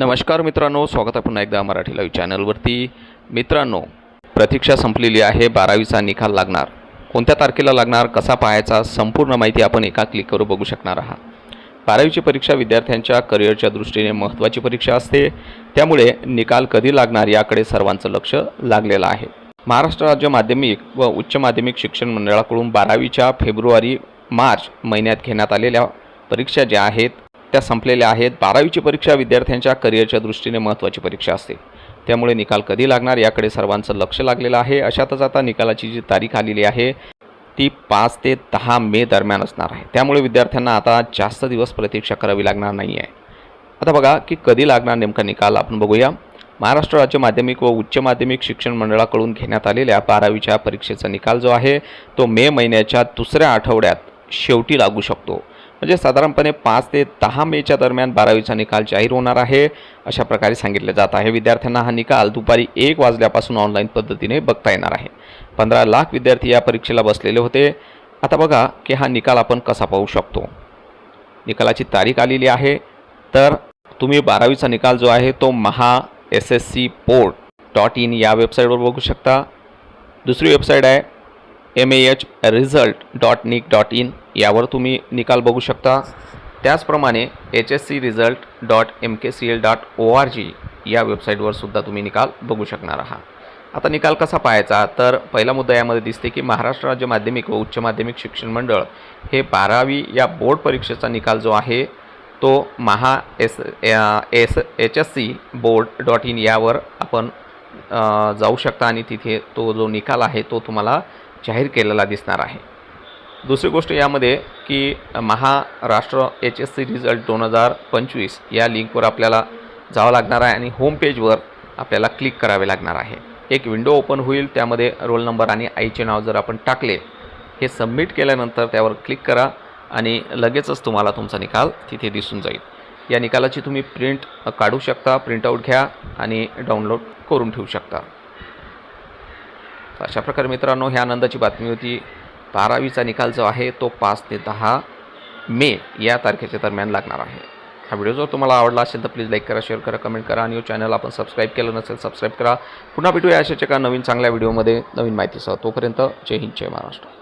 नमस्कार मित्रांनो स्वागत आहे पुन्हा एकदा मराठी लाईव्ह चॅनलवरती मित्रांनो प्रतीक्षा संपलेली आहे बारावीचा निकाल लागणार. कोणत्या तारखेला लागणार कसा पाहायचा संपूर्ण माहिती आपण एका क्लिकवर बघू शकणार आहात. बारावीची परीक्षा विद्यार्थ्यांच्या करिअरच्या दृष्टीने महत्त्वाची परीक्षा असते. त्यामुळे निकाल कधी लागणार याकडे सर्वांचं लक्ष लागलेलं आहे. महाराष्ट्र राज्य माध्यमिक व उच्च माध्यमिक शिक्षण मंडळाकडून बारावीच्या फेब्रुवारी मार्च महिन्यात घेण्यात आलेल्या परीक्षा ज्या आहेत त्या संपलेल्या आहेत. बारावीची परीक्षा विद्यार्थ्यांच्या करिअरच्या दृष्टीने महत्त्वाची परीक्षा असते. त्यामुळे निकाल कधी लागणार याकडे सर्वांचं लक्ष लागलेलं आहे. अशातच आता निकालाची जी तारीख आलेली आहे ती पाच ते दहा मे दरम्यान असणार आहे. त्यामुळे विद्यार्थ्यांना आता जास्त दिवस प्रतीक्षा करावी लागणार नाही आहे आता बघा की कधी लागणार नेमका निकाल आपण बघूया. महाराष्ट्र राज्य माध्यमिक व उच्च माध्यमिक शिक्षण मंडळाकडून घेण्यात आलेल्या बारावीच्या परीक्षेचा निकाल जो आहे तो मे महिन्याच्या दुसऱ्या आठवड्यात शेवटी लागू शकतो. म्हणजे साधारणपणे पाच ते दहा मेच्या दरम्यान बारावीचा निकाल जाहीर होणार आहे अशा प्रकारे सांगितले जात आहे. विद्यार्थ्यांना हा निकाल दुपारी एक वाजल्यापासून ऑनलाईन पद्धतीने बघता येणार आहे. पंधरा लाख विद्यार्थी या परीक्षेला बसलेले होते. आता बघा की हा निकाल आपण कसा पाहू शकतो. निकालाची तारीख आलेली आहे. तर तुम्ही बारावीचा निकाल जो आहे तो Maha S S C board dot in या वेबसाईटवर बघू शकता. दुसरी वेबसाईट आहे M A H result dot nic dot in यावर तुम्ही निकाल बघू शकता. त्याचप्रमाणे H S C result dot M K C L dot O R G या वेबसाईटवर सुद्धा तुम्ही निकाल बघू शकणार आहात. आता निकाल कसा पाहायचा? तर पहिला मुद्दा यामध्ये दिसते की महाराष्ट्र राज्य माध्यमिक व उच्च माध्यमिक शिक्षण मंडळ हे बारावी या बोर्ड परीक्षेचा निकाल जो आहे तो Maha S S H S C board dot in यावर आपण जाऊ शकता आणि तिथे तो जो निकाल आहे तो तुम्हाला जाहीर केलेला दिसणार आहे. दुसरी गोष्ट यामध्ये की Maharashtra H S C result दोन हजार पंचवीस या लिंकवर आपल्याला जावं लागणार आहे आणि होम पेजवर आपल्याला क्लिक करावे लागणार आहे. एक विंडो ओपन होईल त्यामध्ये रोल नंबर आणि आईचे नाव जर आपण टाकले हे सबमिट केल्यानंतर त्यावर क्लिक करा आणि लगेचच तुम्हाला तुमचा निकाल तिथे दिसून जाईल. या निकालाची तुम्ही प्रिंट काढू शकता प्रिंटआउट घ्या आणि डाउनलोड करून ठेवू शकता. तर अशा प्रकारे मित्रांनो ह्या आनंदाची बातमी होती. बारावीचा निकाल जो आहे तो पाच ते दहा मे या तारखेच्या दरम्यान लागणार आहे. हा व्हिडिओ जर तुम्हाला आवडला असेल तर प्लीज लाईक करा शेअर करा कमेंट करा आणि हो चॅनल आपण सबस्क्राईब केलं नसेल सबस्क्राईब करा. पुन्हा भेटूया अशाच एका नवीन चांगल्या व्हिडिओमध्ये नवीन माहितीसह. तोपर्यंत जय हिंद जय महाराष्ट्र.